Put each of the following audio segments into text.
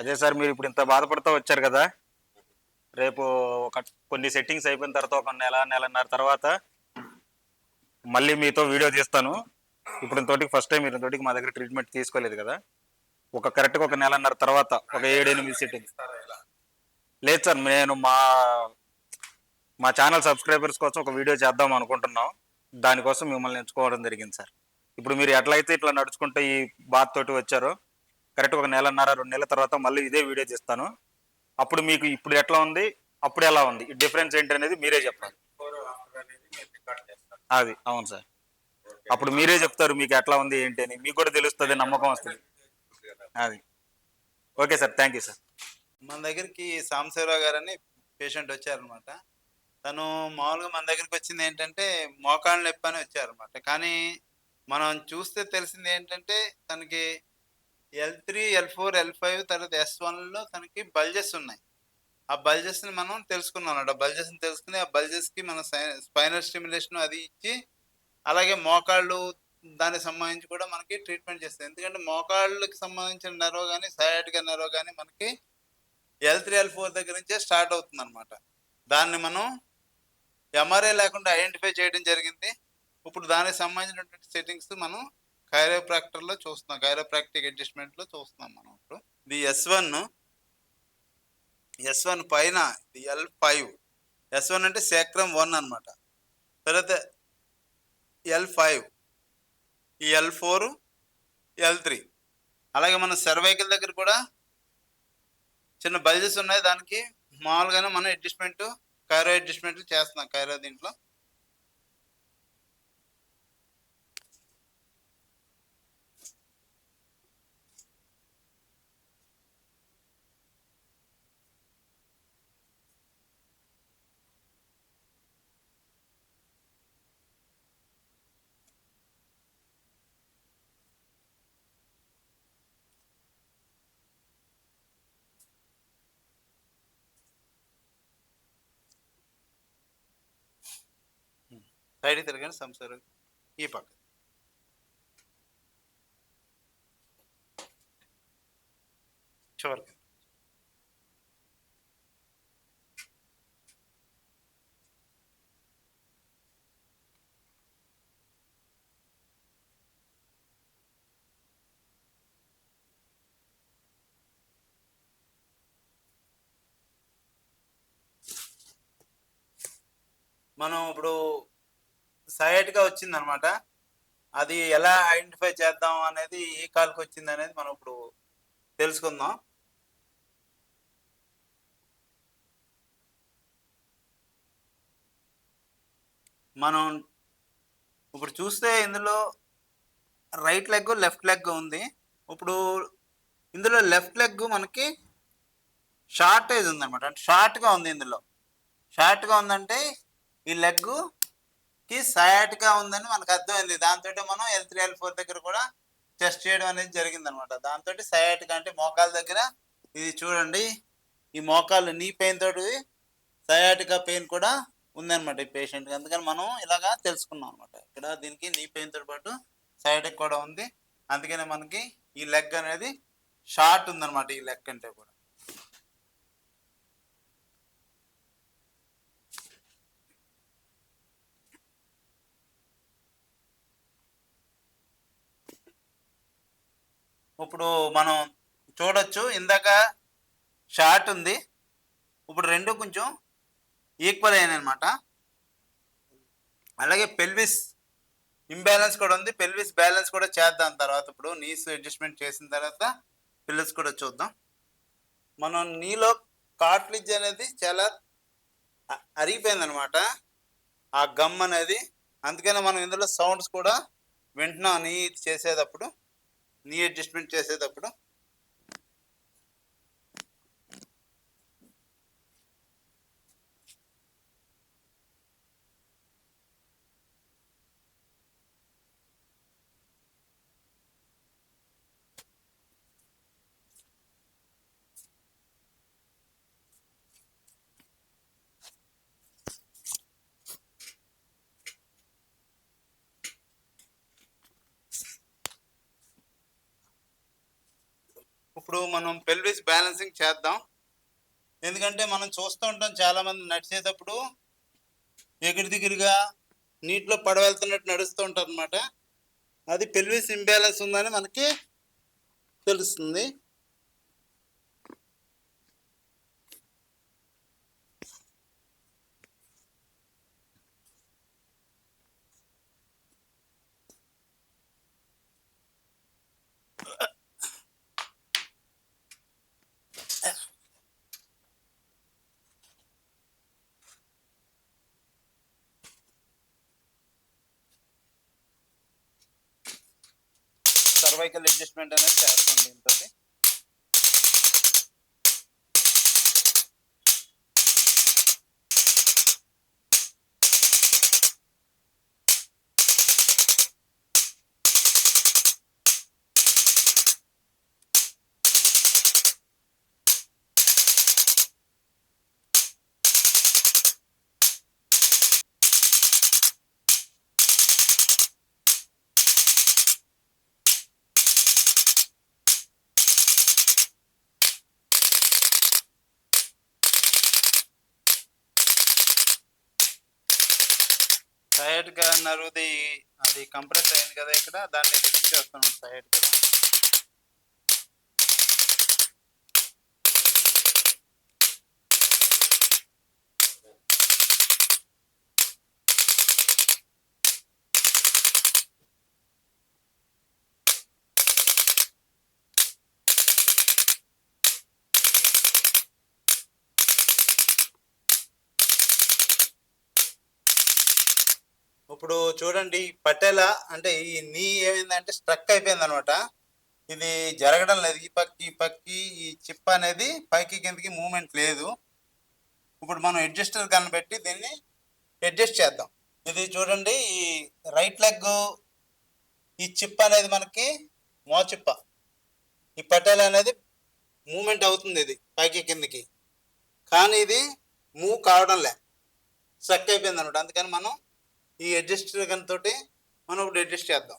అదే సార్ మీరు ఇప్పుడు ఇంత బాధపడుతూ వచ్చారు కదా. రేపు ఒక కొన్ని సెట్టింగ్స్ అయిపోయిన తర్వాత ఒక నెల నెలన్నర తర్వాత మళ్ళీ మీతో వీడియో తీస్తాను. ఇప్పుడు ఇంతటికి ఫస్ట్ టైం మీరు ఇంతటికి మా దగ్గర ట్రీట్మెంట్ తీసుకోలేదు కదా. ఒక కరెక్ట్గా ఒక నెలన్నర తర్వాత ఒక ఏడు ఎనిమిది సెట్టింగ్ లేదు సార్ నేను మా మా ఛానల్ సబ్స్క్రైబర్స్ కోసం ఒక వీడియో చేద్దాం అనుకుంటున్నాం. దానికోసం మిమ్మల్ని ఎంచుకోవడం జరిగింది సార్. ఇప్పుడు మీరు ఎట్లయితే ఇట్లా నడుచుకుంటే ఈ బాత్ తోటి వచ్చారో కరెక్ట్ ఒక నెలన్నర రెండు నెలల తర్వాత మళ్ళీ ఇదే వీడియో చేస్తాను. అప్పుడు మీకు ఇప్పుడు ఎట్లా ఉంది అప్పుడు ఎలా ఉంది? డిఫరెన్స్ ఏంటి అనేది మీరే చెప్పాలి. అది అవును సార్. అప్పుడు మీరే చెప్తారు మీకు ఎట్లా ఉంది ఏంటి అని. మీకు కూడా తెలుస్తుంది నమ్మకం వస్తుంది. అది. Okay sir thank you sir. మన దగ్గరికి సాంబశివరావు గారు అని పేషెంట్ వచ్చారనమాట తను మామూలుగా మన దగ్గరికి వచ్చింది ఏంటంటే మోకాళ్ళ నొప్పి అని వచ్చారనమాట కానీ మనం చూస్తే తెలిసింది ఏంటంటే తనకి L three L four L five తర్వాత ఎస్ వన్లో తనకి బల్జెస్ ఉన్నాయి. ఆ బల్జెస్ని మనం తెలుసుకున్నాం అన్నమాట. బల్జెస్ని తెలుసుకుని ఆ బల్జెస్కి మన స్పైనల్ స్టిమ్యులేషన్ అది ఇచ్చి అలాగే మోకాళ్ళు దానికి సంబంధించి కూడా మనకి ట్రీట్మెంట్ చేస్తాయి. ఎందుకంటే మోకాళ్ళకి సంబంధించిన నెరవ్ కానీ సయాటిక నెరవ్ కానీ మనకి ఎల్ త్రీ ఎల్ ఫోర్ దగ్గర నుంచే స్టార్ట్ అవుతుంది అనమాట దాన్ని మనం ఎంఆర్ఐ లేకుండా ఐడెంటిఫై చేయడం జరిగింది. ఇప్పుడు దానికి సంబంధించినటువంటి సెట్టింగ్స్ మనం కైరోప్రాక్టర్లో చూస్తున్నాం. కైరోప్రాక్టిక్ అడ్జస్ట్మెంట్లో చూస్తున్నాం మనం ఇప్పుడు. ఇది ఎస్ వన్ ఎస్ వన్ పైన ఇది ఎల్ ఫైవ్ ఎస్ వన్ అంటే సేక్రమ్ వన్ అనమాట తర్వాత ఎల్ ఫైవ్ ఈ ఎల్ ఫోర్ ఎల్ త్రీ అలాగే మన సర్వైకల్ దగ్గర కూడా చిన్న బల్జెస్ ఉన్నాయి. దానికి మామూలుగానే మనం అడ్జస్ట్మెంట్ కైరో అడ్జస్ట్మెంట్ చేస్తున్నాం. కైరో దీంట్లో. సైడ్ తిరగండి సంసారం ఈ పక్క. చివరికి. మనం ఇప్పుడు సైట్గా వచ్చింది అనమాట అది ఎలా ఐడెంటిఫై చేద్దాం అనేది ఏ కాల్కి వచ్చింది అనేది మనం ఇప్పుడు తెలుసుకుందాం. మనం ఇప్పుడు చూస్తే ఇందులో రైట్ లెగ్ లెఫ్ట్ లెగ్ ఉంది. ఇప్పుడు ఇందులో లెఫ్ట్ లెగ్ మనకి షార్టేజ్ ఉందన్నమాట అంటే షార్ట్గా ఉంది ఇందులో. షార్ట్గా ఉందంటే ఈ లెగ్ కి సయాటిగా ఉందని మనకు అర్థమైంది. దాంతో మనం ఎల్ త్రీ ఎల్ ఫోర్ దగ్గర కూడా టెస్ట్ చేయడం అనేది జరిగింది అనమాట దాంతో సయాటిగా అంటే మోకాల దగ్గర ఇది చూడండి. ఈ మోకాలు నీ పెయిన్ తోటి సయాటికా పెయిన్ కూడా ఉందన్నమాట ఈ పేషెంట్కి అందుకని మనం ఇలాగా తెలుసుకున్నాం అనమాట ఇక్కడ దీనికి నీ పెయిన్తో పాటు సయాటిక్ కూడా ఉంది. అందుకనే మనకి ఈ లెగ్ అనేది షార్ట్ ఉందన్నమాట ఈ లెగ్ అంటే కూడా. ఇప్పుడు మనం చూడొచ్చు. ఇందాక షార్ట్ ఉంది. ఇప్పుడు రెండు కొంచెం ఈక్వల్ అయినాయి అనమాట అలాగే పెల్విస్ ఇంబ్యాలెన్స్ కూడా ఉంది. పెల్విస్ బ్యాలెన్స్ కూడా చేద్దాం తర్వాత. ఇప్పుడు నీస్ అడ్జస్ట్మెంట్ చేసిన తర్వాత పిల్లర్స్ కూడా చూద్దాం. మనం నీలో కాట్లిజ్ అనేది చాలా అరిగిపోయింది అనమాట ఆ గమ్ అనేది. అందుకనే మనం ఇందులో సౌండ్స్ కూడా వింటున్నాం. నీ చేసేటప్పుడు. నీ అడ్జస్ట్మెంట్ చేసేటప్పుడు ఇప్పుడు మనం పెల్విస్ బ్యాలెన్సింగ్ చేద్దాం. ఎందుకంటే మనం చూస్తూ ఉంటాం చాలామంది నడిచేటప్పుడు ఎగిరి దిగిరిగా నీటిలో పడవెళ్తున్నట్టు నడుస్తూ ఉంటారు అనమాట అది పెల్విస్ ఇంబ్యాలెన్స్ ఉందని మనకి తెలుస్తుంది. సర్వైకల్ అడ్జస్ట్మెంట్ అనేది చేస్తాం దీంతో సైడ్గా నరుది అది కంప్రెస్ అయింది కదా ఇక్కడ దాన్ని రిలీజ్ చేస్తున్నాం సైడ్ కదా ఇప్పుడు చూడండి పటేల అంటే ఈ నీ ఏమైందంటే స్ట్రక్ అయిపోయింది అనమాట ఇది జరగడం లేదు. ఈ పక్కి ఈ పక్కి ఈ చిప్ అనేది పైకి కిందకి మూమెంట్ లేదు. ఇప్పుడు మనం అడ్జస్టర్ కనబెట్టి దీన్ని అడ్జస్ట్ చేద్దాం. ఇది చూడండి ఈ రైట్ లెగ్ ఈ చిప్ అనేది మనకి మో చిప్ప ఈ పటేల అనేది మూమెంట్ అవుతుంది ఇది పైకి కిందకి. కానీ ఇది మూవ్ కావడం లే. స్ట్రక్ అయిపోయింది అనమాట అందుకని మనం ఈ అడ్జస్ట్ గన్ తోటి మనం ఇప్పుడు అడ్జస్ట్ చేద్దాం.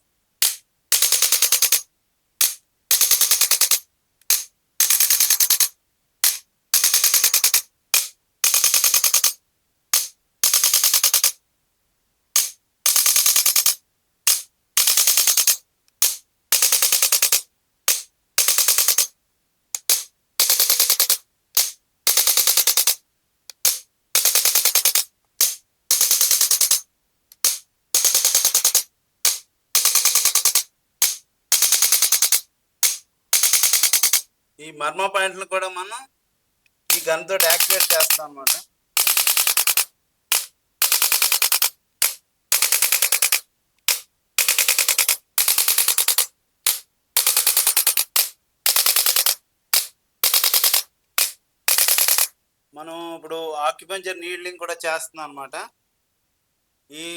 మర్మ పాయింట్లు కూడా మనం ఈ గన్ తోటి యాక్టివేట్ చేస్తాం అనమాట మనం ఇప్పుడు ఆక్యుపెంచర్ నీడ్లింగ్ కూడా చేస్తున్నాం అనమాట ఈ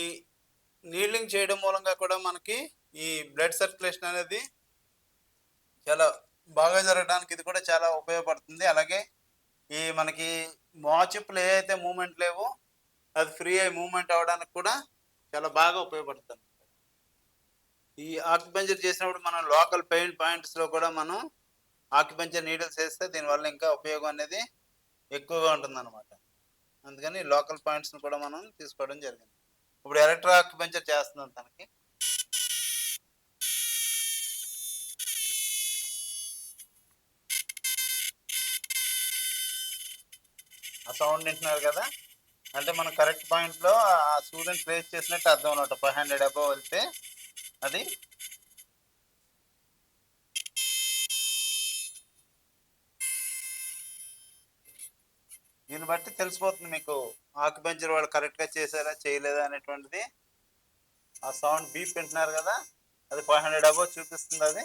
నీడ్లింగ్ చేయడం మూలంగా కూడా మనకి ఈ బ్లడ్ సర్క్యులేషన్ అనేది చాలా బాగా జరగడానికి ఇది కూడా చాలా ఉపయోగపడుతుంది. అలాగే ఈ మనకి మోచిప్లు ఏ అయితే మూమెంట్ లేవో. అది ఫ్రీ అయ్యి మూమెంట్ అవ్వడానికి కూడా చాలా బాగా ఉపయోగపడుతుంది. ఈ ఆక్యుపెంచర్ చేసినప్పుడు మనం లోకల్ పెయిన్ పాయింట్స్లో కూడా మనం ఆక్యుపెంచర్ నీడిల్స్ వేస్తే దీనివల్ల ఇంకా ఉపయోగం అనేది ఎక్కువగా ఉంటుంది అనమాట అందుకని లోకల్ పాయింట్స్ని కూడా మనం తీసుకోవడం జరిగింది. ఇప్పుడు ఎలక్ట్రా ఆక్యుపెంచర్ చేస్తున్నాం తనకి. ఆ సౌండ్ వింటున్నారు కదా? అంటే మనం కరెక్ట్ పాయింట్లో ఆ స్టూడెంట్ ప్లేస్ చేసినట్టు అర్థం అనమాట ఫైవ్ హండ్రెడ్ అబవ్ వెళ్తే అది. దీన్ని బట్టి తెలిసిపోతుంది మీకు. ఆక్యుపెంచర్ వాళ్ళు కరెక్ట్గా చేశారా చేయలేదా అనేటువంటిది. ఆ సౌండ్ బీప్ వింటున్నారు కదా? అది ఫైవ్ హండ్రెడ్ అబవ్ చూపిస్తుంది అది.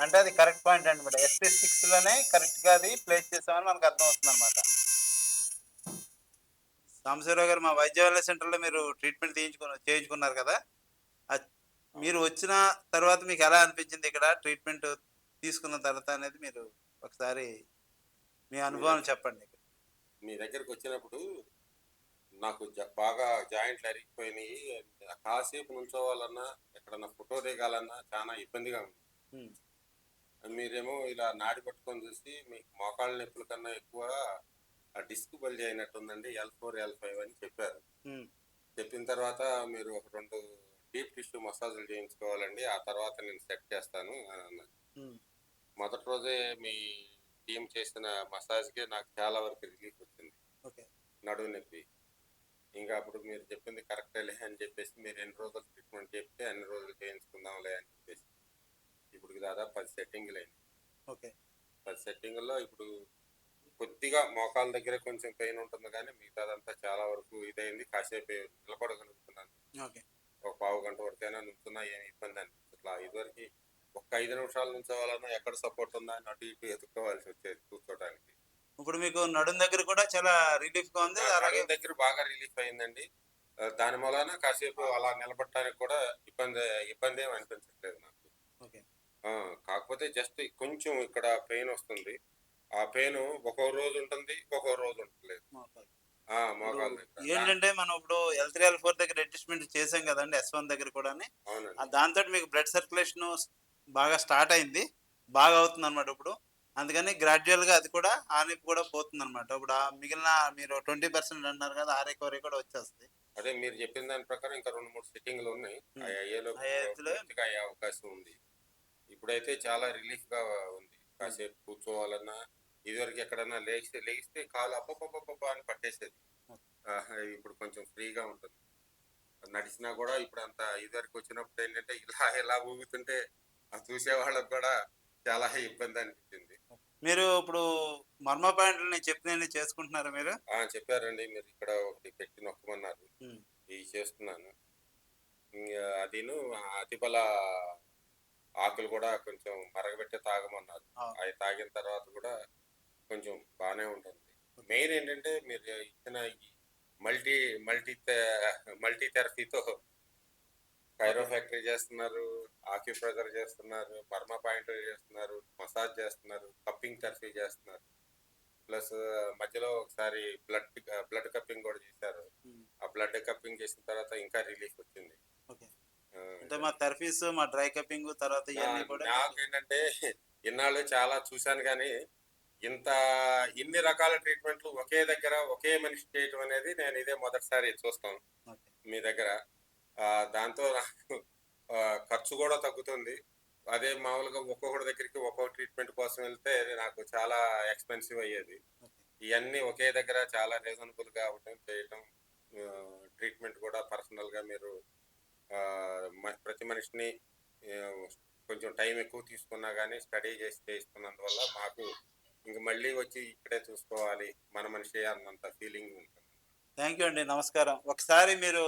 అంటే అది కరెక్ట్ పాయింట్ అనమాట ఎస్పీ సిక్స్లోనే కరెక్ట్గా అది ప్లేస్ చేసామని మనకు అర్థం అవుతుంది అనమాట సాంబశివరావు గారు మా వైద్యవల్య సెంటర్లో మీరు ట్రీట్మెంట్ తీయించుకున్న చేయించుకున్నారు కదా? మీరు వచ్చిన తర్వాత మీకు ఎలా అనిపించింది ఇక్కడ ట్రీట్మెంట్ తీసుకున్న తర్వాత అనేది మీరు ఒకసారి మీ అనుభవం చెప్పండి మీ దగ్గరికి వచ్చినప్పుడు నాకు బాగా జాయింట్లు అరిగిపోయినాయి. కాసేపు నుంచోవాలన్నా ఎక్కడన్నా ఫోటో దిగాలన్నా చాలా ఇబ్బందిగా ఉంది. మీరేమో ఇలా నాడి పట్టుకొని చూసి మీకు మోకాళ్ళ నొప్పుల కన్నా ఎక్కువ ఆ డిస్క్ బల్జీ అయినట్టుందండి ఎల్ ఫోర్ ఎల్ ఫైవ్ అని చెప్పారు. చెప్పిన తర్వాత మీరు ఒక రెండు డీప్ టిష్యూ మసాజులు చేయించుకోవాలండి ఆ తర్వాత నేను సెట్ చేస్తాను అని అన్నారు. ఉమ్, మొదటి రోజే మీ టీం చేసిన మసాజ్కే నాకు చాలా వరకు రిలీఫ్ వచ్చింది. ఓకే. నడువు నొప్పి. ఇంకా అప్పుడు మీరు చెప్పింది కరెక్టేలే అని చెప్పేసి మీరు ఎన్ని రోజులు ట్రీట్మెంట్ చెప్తే అన్ని రోజులు చేయించుకుందాంలే అని చెప్పేసి. ఇప్పుడు దాదాపు పది సెట్టింగ్లు అయింది. ఓకే. పది సెట్టింగుల్లో ఇప్పుడు కొద్దిగా మోకాల దగ్గర కొంచెం పెయిన్ ఉంటుంది కానీ మిగతాదంతా చాలా వరకు ఇదైంది. కాసేపు నిలబడగలుగుతున్నాను. ఒక పావు గంట వరకైనా నుంచున్నా ఏమి ఇబ్బంది అనిపించట్లా ఇదివరకు ఒక్క ఐదు నిమిషాలు నుంచోవాలన్నా ఎక్కడ సపోర్ట్ ఉందా అని అటు ఇటు ఎత్తుక్కోవాల్సి వచ్చేది కూర్చోడానికి ఇప్పుడు మీకు నడుం దగ్గర కూడా చాలా రిలీఫ్గా ఉంది అలాగే దగ్గర బాగా రిలీఫ్ అయిందండి. దాని మూలాన కాసేపు అలా నిలబడటానికి కూడా ఇబ్బంది ఇబ్బంది ఏమి అనిపించట్లేదు నాకు. కాకపోతే జస్ట్ కొంచెం ఇక్కడ పెయిన్ వస్తుంది. ఆ పెయిన్ ఒక్కో రోజు ఉంటుంది ఒక్కో రోజు దగ్గర ఏంటంటే మనం ఇప్పుడు ఎల్ త్రీ ఎల్ ఫోర్ దగ్గర అడ్జస్ట్మెంట్ చేసాం కదండి ఎస్ వన్ దగ్గర కూడా దాంతో మీకు బ్లడ్ సర్క్యులేషన్ బాగా స్టార్ట్ అయింది బాగా అవుతుంది అనమాట ఇప్పుడు. అందుకని గ్రాడ్యువల్గా అది కూడా ఆ నొప్పి కూడా పోతుంది అనమాట ఇప్పుడు మిగిలిన మీరు ట్వంటీ పర్సెంట్ అన్నారు కదా ఆ రికవరీ కూడా వచ్చేస్తుంది. అదే మీరు చెప్పిన దాని ప్రకారం ఇంకా రెండు మూడు సిట్టింగ్లు ఉన్నాయి. అయ్యే అవకాశం ఉంది. ఇప్పుడైతే చాలా రిలీఫ్గా ఉంది. కాసేపు కూర్చోవాలన్నా ఇదివరకు ఎక్కడన్నా లేస్తే లేస్తే కాలు అప్పపప్ప అని పట్టేసేది. ఇప్పుడు కొంచెం ఫ్రీగా ఉంటుంది. నడిచినా కూడా ఇప్పుడు అంత ఇదివరకు వచ్చినప్పుడు ఏంటంటే ఇలా ఇలా ఊగుతుంటే ఆ చూసే వాళ్ళకి కూడా చాలా ఇబ్బంది అనిపించింది. మీరు ఇప్పుడు మర్మ పాయింట్లు నేను చెప్పిన చేసుకుంటున్నారా మీరు? చెప్పారండి. మీరు ఇక్కడ ఒకటి పెట్టి నొక్కమన్నారు. ఇవి చేస్తున్నాను. అదిను అతిబల ఆకులు కూడా కొంచెం మరగబెట్టే తాగమన్నారు. అవి తాగిన తర్వాత కూడా కొంచెం బాగానే ఉంటుంది. మెయిన్ ఏంటంటే మీరు ఇచ్చిన ఈ మల్టీ మల్టీ మల్టీ థెరపీతో కైరో ఫ్యాక్టరీ చేస్తున్నారు ఆక్యుప్రెజర్ చేస్తున్నారు పర్మా పాయింట్ చేస్తున్నారు మసాజ్ చేస్తున్నారు కప్పింగ్ థెరపీ చేస్తున్నారు. ప్లస్ మధ్యలో ఒకసారి బ్లడ్ బ్లడ్ కప్పింగ్ కూడా చేశారు. ఆ బ్లడ్ కప్పింగ్ చేసిన తర్వాత ఇంకా రిలీఫ్ వచ్చింది. అంటే మా థెరపీస్ మా డ్రై కప్పింగ్ తర్వాత నాకు ఏంటంటే ఇన్నాళ్ళు చాలా చూశాను కానీ ఇంత ఇన్ని రకాల ట్రీట్మెంట్లు ఒకే దగ్గర ఒకే మనిషి చేయటం అనేది నేను ఇదే మొదటిసారి చూస్తాం ఓకే. మీ దగ్గర దాంతో నాకు ఖర్చు కూడా తగ్గుతుంది అదే మామూలుగా ఒక్కొక్కటి దగ్గరికి ఒక్కొక్క ట్రీట్మెంట్ కోసం వెళ్తే నాకు చాలా ఎక్స్పెన్సివ్ అయ్యేది. ఇవన్నీ ఒకే దగ్గర చాలా రీజనబుల్గా అవటం చేయటం ట్రీట్మెంట్ కూడా పర్సనల్గా మీరు ప్రతి మనిషిని కొంచెం టైం ఎక్కువ తీసుకున్నా కానీ స్టడీ చేసి చేస్తున్నందువల్ల మాకు ఇంక మళ్ళీ వచ్చి ఇక్కడే చూసుకోవాలి. మన మనిషి అన్నంత ఫీలింగ్ ఉంటుంది. థ్యాంక్ యూ అండి. నమస్కారం. ఒకసారి మీరు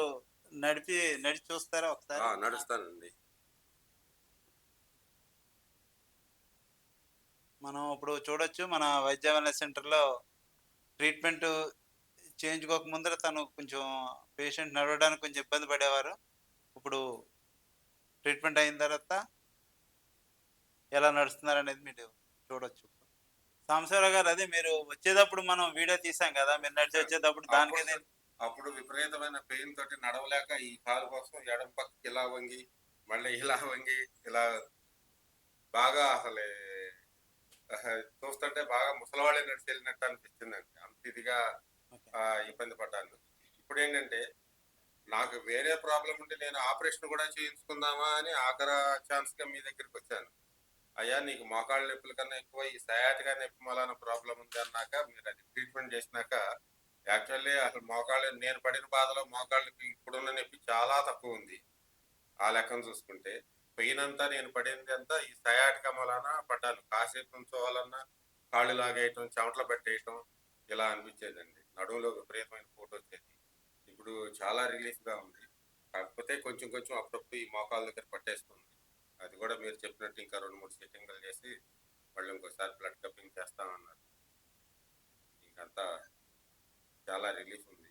నడిపి నడిచి చూస్తారా ఆ, ఒకసారి నడుస్తానండి. మనం ఇప్పుడు చూడొచ్చు మన వైద్య వెల్నెస్ సెంటర్లో ట్రీట్మెంట్ చేయించుకోక ముందర తను కొంచెం పేషెంట్ నడవడానికి కొంచెం ఇబ్బంది పడేవారు. ఇప్పుడు ట్రీట్మెంట్ అయిన తర్వాత ఎలా నడుస్తున్నారు అనేది మీరు చూడొచ్చు. సాంబశివరావు గారు అదే మీరు వచ్చేటప్పుడు మనం వీడియో తీసాం కదా మీరు నడిచి వచ్చేటప్పుడు దానికి అప్పుడు- విపరీతమైన పెయిన్ తోటి నడవలేక ఈ కాలు కోసం ఎడం పక్కకి ఇలా వంగి మళ్ళీ ఇలా వంగి ఇలా బాగా అసలు చూస్తుంటే బాగా ముసలివాళ్ళే నడిచి వెళ్ళినట్టు అనిపించిందండి అంత ఇదిగా ఇబ్బంది పడ్డాను. ఇప్పుడు ఏంటంటే నాకు వేరే ప్రాబ్లం ఉంటే నేను ఆపరేషన్ కూడా చేయించుకుందామా అని ఆఖరా ఛాన్స్గా మీ దగ్గరికి వచ్చాను. అయ్యా నీకు మోకాళ్ళ నొప్పుల కన్నా ఎక్కువ ఈ సయాటిగా నొప్పి మూలాన ప్రాబ్లం ఉంది అన్నాక మీరు అది ట్రీట్మెంట్ చేసినాక యాక్చువల్లీ అసలు మోకాళ్ళు నేను పడిన బాధలో మోకాళ్ళకి ఇప్పుడున్న నొప్పి చాలా తక్కువ ఉంది. ఆ లెక్కను చూసుకుంటే పెయిన్ అంతా నేను పడింది అంతా ఈ సయాటిక మలానా పడ్డాను. కాసేపు ఉంచోవాలన్నా కాళ్ళు లాగేయటం చెమటలు పెట్టేయటం ఇలా అనిపించేదండి. నడుములో విపరీతమైన ఫోటో వచ్చేది. ఇప్పుడు చాలా రిలీఫ్గా ఉంది. కాకపోతే కొంచెం కొంచెం అప్పుడప్పుడు ఈ మోకాళ్ళ దగ్గర పట్టేస్తుంది. అది కూడా మీరు చెప్పినట్టు ఇంకా రెండు మూడు సెట్టింగ్లు చేసి వాళ్ళు ఇంకోసారి బ్లడ్ కప్పింగ్ చేస్తామన్నారు. ఇంకంతా చాలా రిలీఫ్ ఉంది.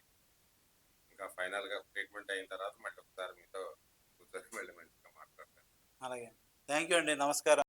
ఇంకా ఫైనల్గా ట్రీట్మెంట్ అయిన తర్వాత మళ్ళీ ఒకసారి మీతో కూర్చొని మళ్ళీ మంచిగా మాట్లాడతాను. అలాగే థ్యాంక్ యూ అండి. నమస్కారం.